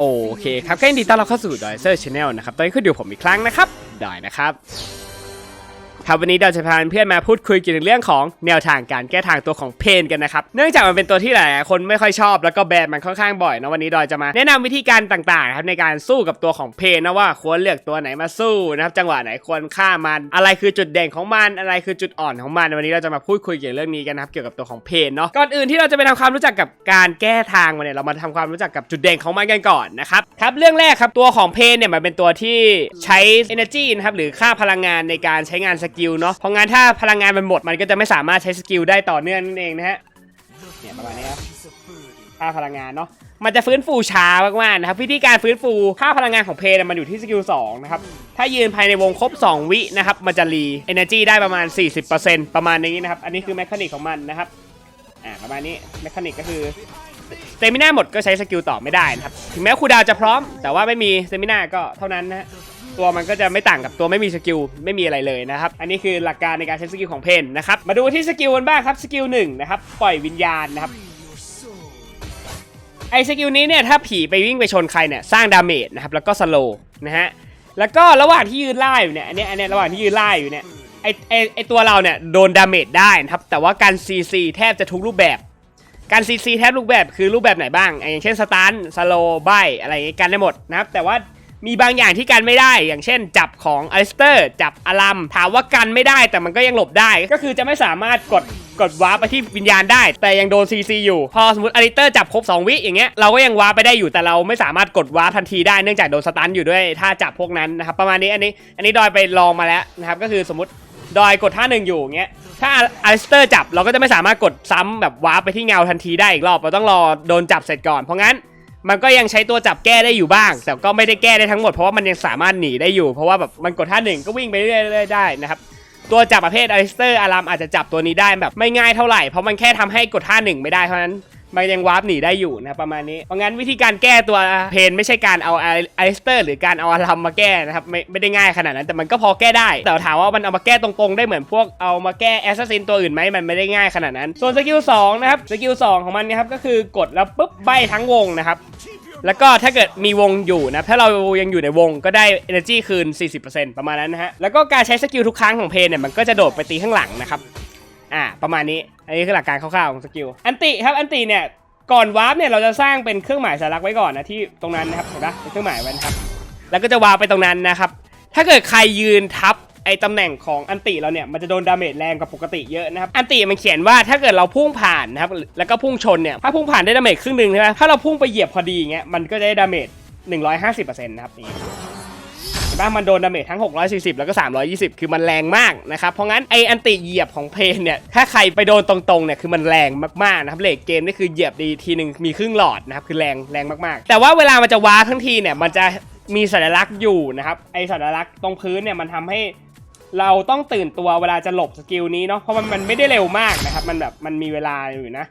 โอเคครับก็ยินดีต้อนรับเข้าสู่ดอยเซอร์ชาแนลนะครับตอนนี้คุณอยู่ผมอีกครั้งนะครับดอยนะครับ ครับวันนี้เราจะพาเพื่อนมาพูดคุยเกี่ยวกับเรื่องของแนวทางการแก้ทางตัวของเพนกันนะครับ เนื่องจากมันเป็นตัวที่หลายคนไม่ค่อยชอบแล้วก็แบนมันค่อนข้างบ่อยนะวันนี้ดอยจะมาแนะนำวิธีการต่างๆนะครับในการสู้กับตัวของเพนนะว่าควรเลือกตัวไหนมาสู้นะครับจังหวะไหนควรฆ่ามัน อะไรคือจุดเด่นของมันอะไรคือจุดอ่อนของมันวันนี้เราจะมาพูดคุยเกี่ยวกับเรื่องนี้กันนะครับเกี่ยวกับตัวของเพนเนาะก่อนอื่นที่เราจะไปทำความรู้จักกับการแก้ทางมันเนี่ยเรามาทำความรู้จักกับจุดเด่นของมันกันก่อนนะครับครับเรื่องแรกครับตัวของเพนเนี่ยมันเป็นตัวที่ใช้ energy นะครับหรือค่าพลังงานในการใช้งานสกิลเนาะเพราะงั้นถ้าพลังงานมันหมดมันก็จะไม่สามารถใช้สกิลได้ต่อเนื่องนั่นเองนะฮะเนี่ยประมาณนี้ครับค่าพลังงานเนาะมันจะฟื้นฟูช้ามากๆนะครับวิธีการฟื้นฟูค่าพลังงานของเพนมันอยู่ที่สกิล2นะครับถ้ายืนภายในวงครบ 2 วินะครับมันจะรี energy ได้ประมาณ 40%ประมาณนี้นะครับ อันนี้คือแมคานิกของมันนะครับอ่าประมาณนี้แมคานิกก็คือเตมิน่าหมดก็ใช้สกิลต่อไม่ได้นะครับ ถึงแม้คูดาวจะพร้อม แต่ว่าไม่มีเตมิน่าก็เท่านั้นนะฮะ ตัวมันก็จะไม่ต่างกับตัวไม่มีสกิลไม่มีอะไรเลยนะครับ อันนี้คือหลักการในการใช้สกิลของเพนนะครับ มาดูที่สกิลกันบ้างครับสกิลหนึ่งนะครับปล่อยวิญญาณนะครับไอสกิลนี้เนี่ยถ้าผีไปวิ่งไปชนใครเนี่ยสร้างดาเมจนะครับแล้วก็สโลนะฮะแล้วก็ระหว่างที่ยืนไล่อยู่เนี่ยอันนี้อันนี้ระหว่างที่ยืนไล่อยู่เนี่ยไอไอไอตัวเราเนี่ยโดนดาเมจได้นะครับแต่ว่าการซีซีแทบจะทุกรูปแบบการซีซีแทบรูปแบบคือรูปแบบไหนบ้าง อย่างเช่นสตันสโลใบอะไรอย่างงี้กันได้หมดนะครับแต่ว่า มีบางอย่างที่กันไม่ได้ อย่างเช่น จับของอลิสเตอร์ จับอลัมถามว่ากันไม่ได้แต่มันก็ยังหลบได้ ก็คือจะไม่สามารถกดกดวาร์ปไปที่วิญญาณได้ แต่ยังโดนซีซีอยู่ พอสมมติอลิสเตอร์จับครบ 2 วิอย่างเงี้ยเราก็ยังวาร์ปไปได้อยู่แต่เราไม่สามารถกดวาร์ปทันทีได้เนื่องจากโดนสตันอยู่ด้วยถ้าจับพวกนั้นนะครับประมาณนี้อันนี้อันนี้ดอยไปลองมาแล้วนะครับก็คือสมมติดอยกดท่าหนึ่งอยู่อย่างเงี้ยถ้าอลิสเตอร์จับเราก็จะไม่สามารถกดซ้ำแบบวาร์ปไปที่เงาทันทีได้อีกรอบเราต้องรอโดนจับเสร็จก่อนเพราะงั้น มันก็ยังใช้ตัวจับแก้ได้อยู่บ้าง แต่ก็ไม่ได้แก้ได้ทั้งหมดเพราะว่ามันยังสามารถหนีได้อยู่ เพราะว่าแบบมันกดท่าหนึ่งก็วิ่งไปเรื่อยๆได้นะครับตัวจับประเภทอลิสเตอร์อารามอาจจะจับตัวนี้ได้แบบไม่ง่ายเท่าไหร่เพราะมันแค่ทำให้กดท่าหนึ่งไม่ได้เท่านั้น มันยังวาร์ปหนีได้อยู่นะประมาณนี้ เพราะงั้นวิธีการแก้ตัวเพนไม่ใช่การเอาไอสเตอร์หรือการเอาอารัมมาแก้นะครับไม่ไม่ได้ง่ายขนาดนั้นแต่มันก็พอแก้ได้ แต่ถามว่ามันเอามาแก้ตรงๆ ได้เหมือนพวกเอามาแก้แอสซัสซินตัวอื่นไหมมันไม่ได้ง่ายขนาดนั้น ส่วนสกิล2นะครับสกิล2ของมันนะครับก็คือกดแล้วปุ๊บใบทั้งวงนะครับแล้วก็ถ้าเกิดมีวงอยู่นะ ถ้าเรายังอยู่ในวงก็ได้ energy คืน 40%ประมาณนั้นนะฮะ แล้วก็การใช้สกิลทุกครั้งของเพนเนี่ย มันก็จะโดดไปตีข้างหลังนะครับ อ่าประมาณนี้ อันนี้คือหลักการคร่าวๆของสกิลอันติครับอันติเนี่ยก่อนวาร์ปเนี่ยเราจะสร้างเป็นเครื่องหมายสัญลักไว้ก่อนนะที่ตรงนั้นนะครับเห็นปะเป็นเครื่องหมายไว้นะครับ แล้วก็จะวาร์ปไปตรงนั้นนะครับ ถ้าเกิดใครยืนทับไอ้ตำแหน่งของอันติเราเนี่ยมันจะโดนดาเมจแรงกว่าปกติเยอะนะครับอันติมันเขียนว่าถ้าเกิดเราพุ่งผ่านนะครับแล้วก็พุ่งชนเนี่ยถ้าพุ่งผ่านได้ดาเมจครึ่งหนึ่งใช่ไหมถ้าเราพุ่งไปเหยียบพอดีอย่างเงี้ยมันก็จะได้ดาเมจ150%นะครับนี่เห็น ปะมันโดนดาเมจทั้ง 640 แล้วก็ 320 คือมันแรงมากนะครับเพราะงั้นไออันติเหยียบของเพนเนี่ยถ้าใครไปโดนตรงๆเนี่ยคือมันแรงมากๆนะครับเลทเกมนี่คือเหยียบดีทีหนึ่งมีครึ่งหลอดนะครับคือแรงแรงมากๆ แต่ว่าเวลามันจะว้าทั้งทีเนี่ยมันจะมีสัญลักษณ์อยู่นะครับไอสัญลักษณ์ตรงพื้นเนี่ยมันทำให้เราต้องตื่นตัวเวลาจะหลบสกิลนี้เนาะเพราะมันมันไม่ได้เร็วมากนะครับ มันแบบมันมีเวลาอยู่นะ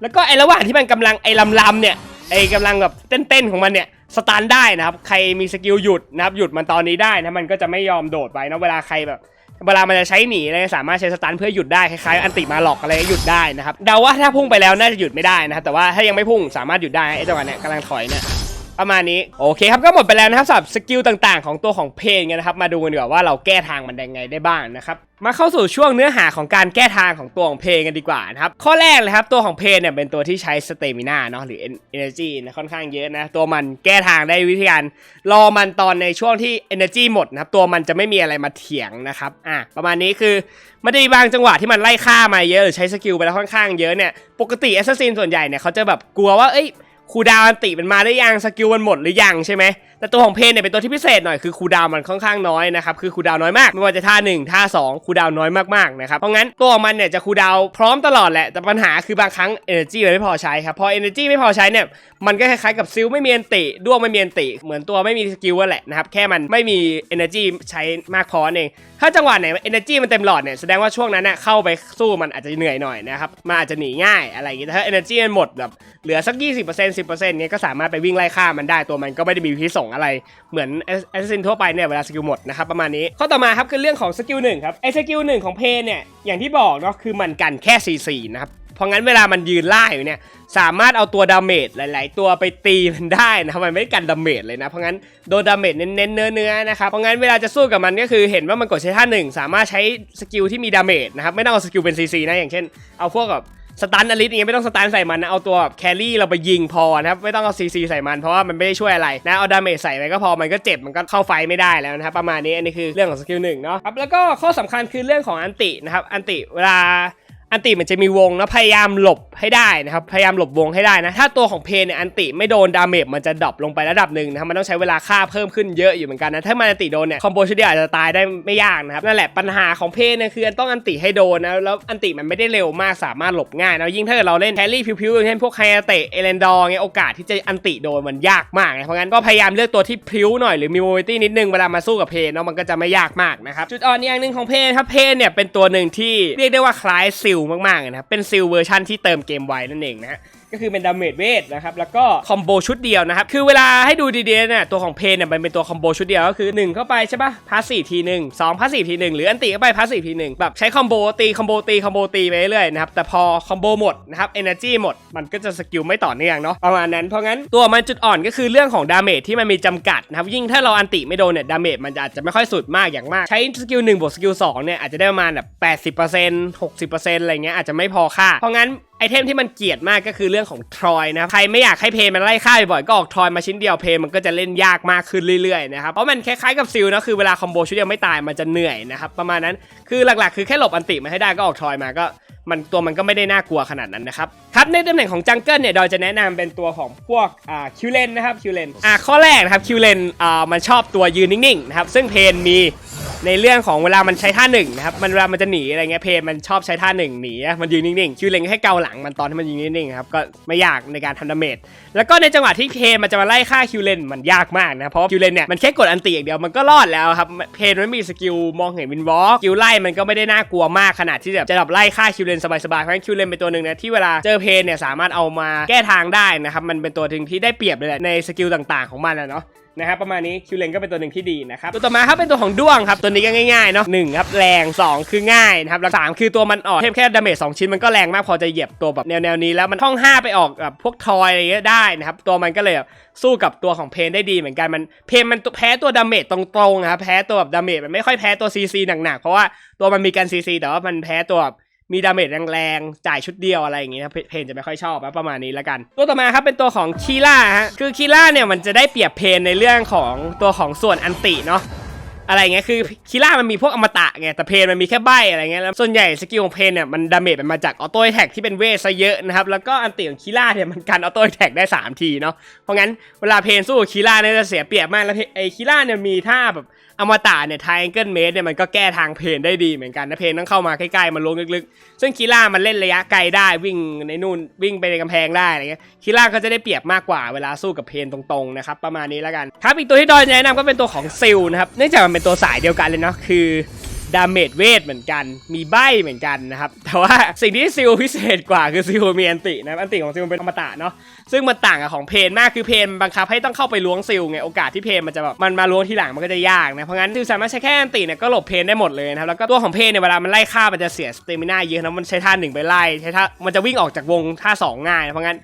แล้วก็ไอระหว่างที่มันกำลังไอลำลำเนี่ย ไอกำลังแบบเต้นๆของมันเนี่ยสตาร์ทได้นะครับ ใครมีสกิลหยุดนะครับหยุดมันตอนนี้ได้นะมันก็จะไม่ยอมโดดไปนะเวลาใครแบบเวลามันจะใช้หนีอะไรสามารถใช้สตันเพื่อหยุดได้คล้ายๆอันติมาหลอกอะไรหยุดได้นะครับเดาว่าถ้าพุ่งไปแล้วน่าจะหยุดไม่ได้นะครับแต่ว่าถ้ายังไม่พุ่งสามารถหยุดได้ไอ้จังหวะเนี้ยกำลังถอยเนี่ย ประมาณนี้โอเคครับก็หมดไปแล้วนะครับสำหรับสกิลต่างๆ ของตัวของเพลงกันนะครับมาดูกันดีกว่าว่าเราแก้ทางมันยังไงได้บ้างนะครับมาเข้าสู่ช่วงเนื้อหาของการแก้ทางของตัวของเพลงกันดีกว่านะครับข้อแรกเลยครับตัวของเพลงเนี่ยเป็นตัวที่ใช้สเตมินาเนาะหรือ energy นะค่อนข้างเยอะนะตัวมันแก้ทางได้วิธีการรอมันตอนในช่วงที่ energy หมดนะครับตัวมันจะไม่มีอะไรมาเถียงนะครับอะประมาณนี้คือมันจะมีบางจังหวะที่มันไล่ฆ่ามาเยอะหรือใช้สกิลไปแล้วค่อนข้างเยอะเนี่ยปกติแอสซัสซินส่วนใหญ่เนี่ยเขาจะแบบกลัวว่าเอ้ย ครูดาวอันติมันมาได้ยังสกิลมันหมดหรือยังใช่ไหม แต่ตัวของเพนเนี่ยเป็นตัวที่พิเศษหน่อยคือคูดาวมันค่อนข้างน้อยนะครับคือคูดาวน้อยมากไม่ว่าจะท่า1ท่า2คูดาวน้อยมากๆนะครับเพราะงั้นตัวของมันเนี่ยจะคูดาวพร้อมตลอดแหละแต่ปัญหาคือบางครั้ง energy มันไม่พอใช้ครับพอ energy ไม่พอใช้เนี่ยมันก็คล้ายๆกับซิลไม่มีอันติด้วงไม่มีอันติเหมือนตัวไม่มีสกิลแหละนะครับแค่มันไม่มี energy ใช้มากพอเองถ้าจังหวะไหน energy มันเต็มหลอดเนี่ยแสดงว่าช่วงนั้นเน่ะเข้าไปสู้มันอาจจะเหนื่อยหน่อยนะครับมันอาจจะหนีง่ายอะไรอย่างงี้แต่ถ้า energy มันหมดแบบเหลือสัก 20% 10%เนี้ยก็สามารถไปวิ่งไล่ฆ่ามันได้ตัวมันก็ไม่ได้มีพิษส่งอะไรเหมือนแอสซินทั่วไปเนี่ยเวลาสกิลหมดนะครับประมาณนี้ข้อต่อมาครับคือเรื่องของสกิลหนึ่งครับไอ้สกิลหนึ่งของเพนเนี่ยอย่างที่บอกเนาะคือมันกันแค่4 4นะครับเพราะงั้นเวลามันยืนล่าอยู่เนี่ยสามารถเอาตัวดาเมจหลาย ๆ ตัวไปตีมันได้นะมันไม่กันดาเมจเลยนะเพราะงั้นโดนดาเมจเน้นเนื้อๆนะครับเพราะงั้นเวลาจะสู้กับมันก็คือเห็นว่ามันกดใช้ท่าหนึ่งสามารถใช้สกิลที่มีดาเมจนะครับไม่ต้องเอาสกิลเป็นซีซีนะอย่างเช่นเอาพวกแบบ สตันอลิสอย่างเงี้ยไม่ต้องสตันใส่มันนะเอาตัวแครี่เราไปยิงพอนะครับไม่ต้องเอาซีซีใส่มันเพราะว่ามันไม่ได้ช่วยอะไรนะเอาดาเมจใส่ไปก็พอมันก็เจ็บมันก็เข้าไฟไม่ได้แล้วนะครับประมาณนี้อันนี้คือเรื่องของสกิลหนึ่งเนาะครับแล้วก็ข้อสำคัญคือเรื่องของอันตินะครับอันติเวลา อันติมันจะมีวงแล้วพยายามหลบให้ได้นะครับพยายามหลบวงให้ได้นะ ถ้าตัวของเพนเนี่ยอันติไม่โดนดาเมจมันจะดรอปลงไประดับหนึ่งนะครับมันต้องใช้เวลาฆ่าเพิ่มขึ้นเยอะอยู่เหมือนกันนะถ้ามันอันติโดนเนี่ยคอมโบชุดเดียวอาจจะตายได้ไม่ยากนะครับนั่นแหละปัญหาของเพนเนี่ยคือต้องอันติให้โดนนะแล้วอันติมันไม่ได้เร็วมากสามารถหลบง่ายนะยิ่งถ้าเกิดเราเล่นแครี่พิวๆอย่างเช่นพวกไฮเตะเอเลนดอร์เงี้ยโอกาสที่จะอันติโดนมันยากมากนะเพราะงั้นก็พยายามเลือกตัวที่พิ้วหน่อยหรือมีโมบิตี้นิดนึงเวลามาสู้กับเพนเนาะมันก็จะไม่ยากมากนะครับจุดอ่อนอย่างหนึ่งของเพนครับเพนเนี่ยเป็นตัวหนึ่งที่เรียกได้ว่าคล้ายซิลมากๆนะครับเป็นซิลเวอร์ชั่นที่เติมเกมไวนั่นเองนะฮะ ก็คือเป็นดาเมจเวทนะครับแล้วก็คอมโบชุดเดียวนะครับคือเวลาให้ดูดีๆเนี่ยตัวของเพนเนี่ยมันเป็นตัวคอมโบชุดเดียวก็คือ 1 เข้าไปใช่ปะพาสซีทีหนึ่งสองพาสซีทีหนึ่งหรืออันตีเข้าไปพาสซีทีหนึ่งแบบใช้คอมโบตีคอมโบตีคอมโบตีไปเรื่อยๆนะครับแต่พอคอมโบหมดนะครับเอเนอร์จีหมดมันก็จะสกิลไม่ต่อเนื่องเนาะประมาณนั้นเพราะงั้นตัวมันจุดอ่อนก็คือเรื่องของดาเมจที่มันมีจำกัดนะครับยิ่งถ้าเราอันติไม่โดนเนี่ยดาเมจมันจะอาจจะไม่ค่อยสุดมากอย่างมาก ใช้สกิลหนึ่งบวกสกิลสองเนี่ยอาจจะได้ประมาณแบบแปดสิบเปอร์เซ็นต์หกสิบเปอร์เซ็นต์อะไรเงี้ยอาจจะไม่พอค่าเพราะงั้นไอเทมที่มันเกลียดมากก็คือเรื่องของทรอยนะใครไม่อยากให้เพย์มันไล่ฆ่าบ่อยๆก็ออกทรอยมาชิ้นเดียวเพย์มันก็จะเล่นยากมากขึ้นเรื่อยๆนะครับเพราะมันคล้ายๆกับซิลนะคือเวลาคอมโบชุดเดียวไม่ตายมันจะเหนื่อยนะครับประมาณนั้นคือหลักๆ คือแค่หลบอันติมาให้ได้ก็ออกทรอยมาก็มันตัวมันก็ไม่ได้น่ากลัวขนาดนั้นนะครับครับในตำแหน่งของจังเกิลเนี่ยเราจะแนะนำเป็นตัวของพวกอ่าคิวเลนนะครับคิวเลนอ่าข้อแรกนะครับคิวเลนอ่ามันชอบตัวยืนนิ่งๆนะครับซึ่งเพนมี ในเรื่องของเวลามันใช้ท่าหนึ่งนะครับมันเวลามันจะหนีอะไรเงี้ยเพนมันชอบใช้ท่าหนึ่งหนีมันยืนนิ่งๆคิวเลนแค่เกาหลังมันตอนที่มันยืนนิ่งๆครับก็ไม่ยากในการทำดาเมจแล้วก็ในจังหวะที่เพนมันจะมาไล่ฆ่าคิวเลนมันยากมากนะเพราะคิวเลนเนี่ยมันแค่กดอันตีอย่างเดียวมันก็รอดแล้วครับเพนไม่มีสกิลมองเห็นวินวอล์กสกิลไล่มันก็ไม่ได้น่ากลัวมากขนาดที่แบบจะแบบไล่ฆ่าคิวเลนสบายๆเพราะฉะนั้นคิวเลนเป็นตัวหนึ่งนะที่เวลาเจอเพนเนี่ยสามารถเอามาแก้ทางได้นะครับมันเป็นตัวหนึ่งที่ได้เปรียบเลยในสกิลต่างๆของมันนะเนาะ นะครับประมาณนี้คิวเลนก็เป็นตัวหนึ่งที่ดีนะครับตัวต่อมาครับเป็นตัวของด้วงครับตัวนี้ก็ง่ายๆเนาะหนึ่งครับแรงสองคือง่ายนะครับแล้วสามคือตัวมันออกเทพแค่ดาเมจสองชิ้นมันก็แรงมากพอจะเหยียบตัวแบบแนวๆนี้แล้วมันท่องห้าไปออกกับพวกทอยอะไรเงี้ยได้นะครับตัวมันก็เลยแบบสู้กับตัวของเพนได้ดีเหมือนกันมันเพนมันแพ้ตัวดาเมจตรงๆนะครับแพ้ตัวแบบดาเมจมันไม่ค่อยแพ้ตัวซีซีหนักๆเพราะว่าตัวมันมีการซีซีแต่ว่ามันแพ้ตัวแบบ มีดาเมจแรงๆ จ่ายชุดเดียวอะไรอย่างงี้นะเพนจะไม่ค่อยชอบนะประมาณนี้แล้วกัน ตัวต่อมาครับเป็นตัวของคีล่าฮะคือคีล่าเนี่ยมันจะได้เปรียบเพนในเรื่องของตัวของส่วนอันติเนาะอะไรเงี้ยคือคีล่ามันมีพวกอมตะไงแต่เพนมันมีแค่ใบอะไรเงี้ยแล้วส่วนใหญ่สกิลของเพนเนี่ยมันดาเมจมันมาจากออโต้แท็กที่เป็นเวทซะเยอะนะครับแล้วก็อันติของคีล่าเนี่ยมันกันออโต้แท็กได้ 3 ทีเนาะเพราะงั้นเวลาเพนสู้คีล่าเนี่ยจะเสียเปรียบมากแล้วไอ้คีล่าเนี่ยมีท่าแบบอมตะเนี่ยทายเกิลเมดเนี่ยมันก็แก้ทางเพนได้ดีเหมือนกันนะเพนต้องเข้ามาใกล้ๆมันลงลึกๆ ซึ่งคีล่ามันเล่นระยะไกลได้วิ่งในนู่นวิ่งไปในกำแพงได้อะไรเงี้ยคีล่าก็จะได้เปรียบมากกว่าเวลาสู้กับเพนตรงๆนะครับประมาณนี้แล้วกันครับอีกตัวที่ดอยแนะนำก็เป็นตัวของซิลนะครับเนื่องจากมันเป็นตัวสายเดียวกันเลยเนาะคือ ดาเมจเวทเหมือนกัน มีใบเหมือนกันนะครับ แต่ว่าสิ่งที่ซิลพิเศษกว่าคือซิลมีอันตินะอันติของซิลเป็นอมตะเนาะซึ่งมันต่างกับของเพนมากคือเพนบังคับให้ต้องเข้าไปล้วงซิลไงโอกาสที่เพนมันจะแบบมันมาล้วงทีหลังมันก็จะยากนะเพราะงั้นซิลสามารถใช้แค่อันติเนี่ยก็หลบเพนได้หมดเลยนะครับแล้วก็ตัวของเพนเนี่ยเวลามันไล่ฆ่ามันจะเสียสเตมินาเยอะนะมันใช้ท่าหนึ่งไปไล่ใช้ท่ามันจะวิ่งออกจากวงท่าสองง่ายนะเพราะงั้น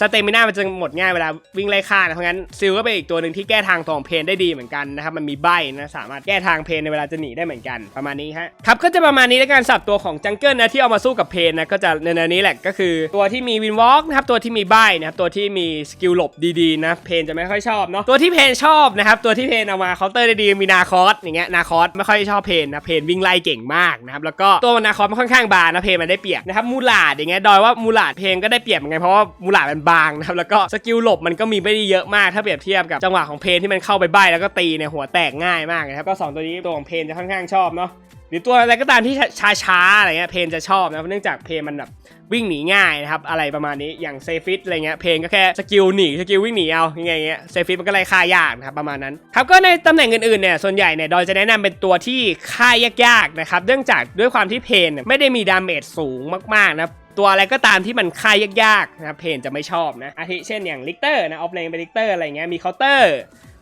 สเตมิน่ามันจะหมดง่ายเวลาวิ่งไล่ฆ่านะเพราะงั้นซิลก็เป็นอีกตัวหนึ่งที่แก้ทางตองเพนได้ดีเหมือนกันนะครับมันมีใบนะสามารถแก้ทางเพนในเวลาจะหนีได้เหมือนกันประมาณนี้ฮะครับก็จะประมาณนี้ในการสับตัวของจังเกิลนะที่เอามาสู้กับเพนนะก็จะในนวนี้แหละก็คือ ตัวที่มีวินวอล์กนะครับตัวที่มีใบนะครับตัวที่มีสกิลหลบดีๆนะเพนจะไม่ค่อยชอบเนาะตัวที่เพนชอบนะครับตัวที่เพนเอามาเคาน์เตอร์ได้ดีมีนาคอสอย่างเงี้ยนาคอสไม่ค่อยชอบเพนนะเพนวิ่งไล่เก่งมากนะครับแล้วก็ตัวนาคอสมันค่อนข้างบานะเพนมันได้เปรียบนะครับมูลาดอย่างเงี้ยดอยว่ามูลาดเพนก็ได้เปรียบเหมือนกันเพราะว่ามูลาดมันบางนะครับแล้วก็สกิลหลบมันก็มีไม่ได้เยอะมากถ้าเปรียบเทียบกับจังหวะของเพนที่มันเข้าไปใบแล้วก็ตีเนี่ยหัวแตกง่ายมากนะครับก็สองตัวนี้ตัวของเพนจะค่อนข้างชอบเนาะหรือตัวอะไรก็ตามที่ช้าๆอะไรเงี้ยเพนจะชอบนะเนื่องจากเพนมันแบบวิ่งหนีง่ายนะครับอะไรประมาณนี้อย่างเซฟิตอะไรเงี้ยเพนก็แค่สกิลหนีสกิลวิ่งหนีเอายังไงเงี้ยเซฟิตมันก็ไล่ฆ่ายากนะครับประมาณนั้นครับก็ในตำแหน่งอื่นๆเนี่ยส่วนใหญ่เนี่ยดอยจะแนะนำเป็นตัวที่ฆ่ายากๆนะครับเนื่องจากด้วยความที่เพนไม่ได้มีดาเมจสูงมากๆนะ ตัวอะไรก็ตามที่มันค่ายยากๆนะครับเพนจะไม่ชอบนะอาทิเช่นอย่างลิกเตอร์นะออฟเลนเป็นลิกเตอร์อะไรเงี้ยมีเคาน์เตอร์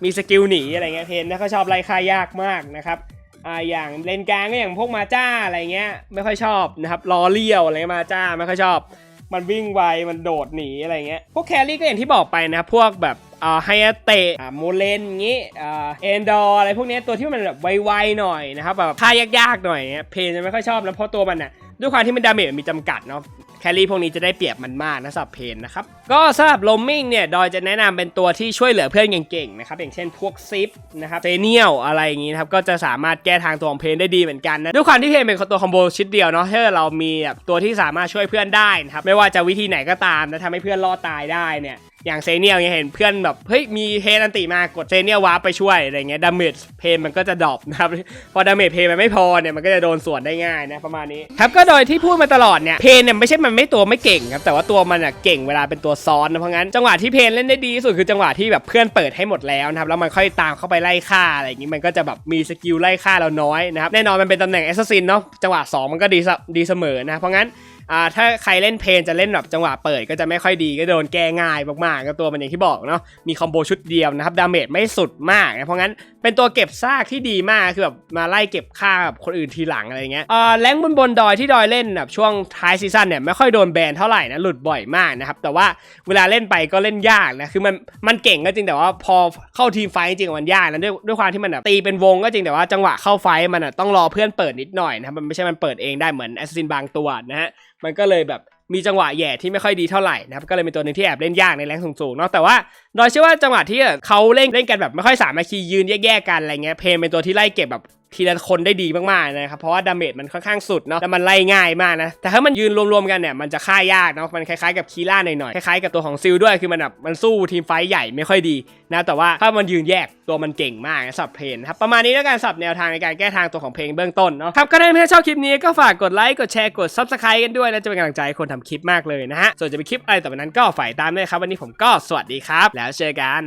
มีสกิลหนีอะไรเงี้ยเพนนะเขาชอบไล่ค่ายยากมากนะครับอ่าอย่างเลนกลางก็อย่างพวกมาจ้าอะไรเงี้ยไม่ค่อยชอบนะครับล้อเลี้ยวอะไรมาจ้าไม่ค่อยชอบ มันวิ่งไวมันโดดหนีอะไรเงี้ยพวกแครี่ก็อย่างที่บอกไปนะพวกแบบอ่าไฮเตะอ่าโมเลนงี้อ่าเอนดอร์อะไรพวกนี้ตัวที่มันแบบไวๆหน่อยนะครับแบบฆ่ายากๆหน่อยเนี่ยเพนจะไม่ค่อยชอบนะเพราะตัวมันน่ะด้วยความที่มันดาเมจมีจำกัดเนาะ แครี่พวกนี้จะได้เปรียบมันมากนะสำหรับเพนนะครับ ก็สำหรับลมมิงเนี่ยดอยจะแนะนำเป็นตัวที่ช่วยเหลือเพื่อนเก่งๆนะครับอย่างเช่นพวกซิปนะครับเซเนียลอะไรอย่างงี้นะครับก็จะสามารถแก้ทางตัวของเพนได้ดีเหมือนกันนะด้วยความที่เพนเป็นตัวคอมโบชิดเดียวเนาะถ้าเรามีแบบตัวที่สามารถช่วยเพื่อนได้นะครับไม่ว่าจะวิธีไหนก็ตามนะทำให้เพื่อนรอดตายได้เนี่ย อย่างเซเนียลเนี่ยเห็นเพื่อนแบบเฮ้ยมีเพนอันติมากดเซเนียลวาร์ปไปช่วยอะไรเงี้ยดาเมจเพนมันก็จะดรอปนะครับพอดาเมจเพนมันไม่พอเนี่ยมันก็จะโดนส่วนได้ง่ายนะประมาณนี้ครับก็โดยที่พูดมาตลอดเนี่ยเพนเนี่ยไม่ใช่มันไม่ตัวไม่เก่งครับแต่ว่าตัวมันอะเก่งเวลาเป็นตัวซ้อนนะเพราะงั้นจังหวะที่เพนเล่นได้ดีที่สุดคือจังหวะที่แบบเพื่อนเปิดให้หมดแล้วนะครับแล้วมันค่อยตามเข้าไปไล่ฆ่าอะไรอย่างงี้มันก็จะแบบมีสกิลไล่ฆ่าเราน้อยนะครับแน่นอนมันเป็นตำแหน่งแอสซัสซินเนาะจังหวะสองมันก็ดีดีเสมอนะเพราะงั้น อ่าถ้าใครเล่นเพนจะเล่นแบบจังหวะเปิดก็จะไม่ค่อยดีก็โดนแก้ง่ายมากๆก็ตัวมันอย่างที่บอกเนาะมีคอมโบชุดเดียวนะครับดาเมจไม่สุดมากนะเพราะงั้น เป็นตัวเก็บซากที่ดีมากคือแบบมาไล่เก็บค่าแบบคนอื่นทีหลังอะไรเงี้ยอ่าแรงบนบนดอยที่ดอยเล่นแบบช่วงท้ายซีซั่นเนี่ยไม่ค่อยโดนแบนเท่าไหร่นะหลุดบ่อยมากนะครับแต่ว่าเวลาเล่นไปก็เล่นยากนะคือมันมันเก่งก็จริงแต่ว่าพอเข้าทีมไฟจริงมันยากนะด้วยด้วยความที่มันแบบตีเป็นวงก็จริงแต่ว่าจังหวะเข้าไฟมันอะต้องรอเพื่อนเปิดนิดหน่อยนะครับมันไม่ใช่มันเปิดเองได้เหมือนแอสซินบางตัวนะฮะมันก็เลยแบบ มีจังหวะแย่ที่ไม่ค่อยดีเท่าไหร่นะครับก็เลยเป็นตัวหนึ่งที่แอบเล่นยากในแรงสูงๆเนาะแต่ว่าโดยเชื่อว่าจังหวะที่เขาเล่นเล่นกันแบบไม่ค่อยสามัคคียืนแยกๆกันอะไรเงี้ยเพนเป็นตัวที่ไล่เก็บแบบ ทีละคนได้ดีมากๆนะครับเพราะว่าดาเมจมันค่อนข้างสุดเนาะแล้วมันไล่ง่ายมากนะแต่ถ้ามันยืนรวมๆกันเนี่ยมันจะฆ่ายากเนาะมันคล้ายๆกับคีล่าหน่อยๆคล้ายๆกับตัวของซิลด้วยคือมันแบบมันสู้ทีมไฟท์ใหญ่ไม่ค่อยดีนะแต่ว่าถ้ามันยืนแยกตัวมันเก่งมากนะสับเพนนครับประมาณนี้แล้วกันสับแนวทางในการแก้ทางตัวของเพลงเบื้องต้นเนาะครับก็ได้เพื่อนชอบคลิปนี้ก็ฝากกดไลค์กดแชร์กด subscribe กันด้วยนะจะเป็นกำลังใจคนทำคลิปมากเลยนะฮะส่วนจะเป็นคลิปอะไรต่อไปนั้นก็ฝ่ายตามด้วยครับ วันนี้ผมก็สวัสดีครับ แล้วเจอกัน